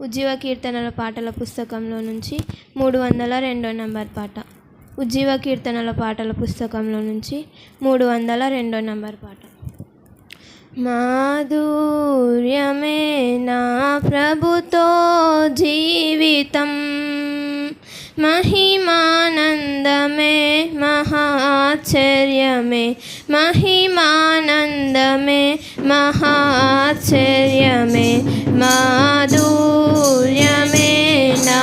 ఉజ్జీవ కీర్తనల పాటల పుస్తకంలో నుంచి మూడు వందల రెండో నంబర్ పాట. ఉజ్జీవ కీర్తనల పాటల పుస్తకంలో నుంచి మూడు వందల రెండో నంబర్ పాట. మాధుర్యమే నా ప్రభుతో జీవితం. महिमानंद में महाचर्य में माधुर्य में ना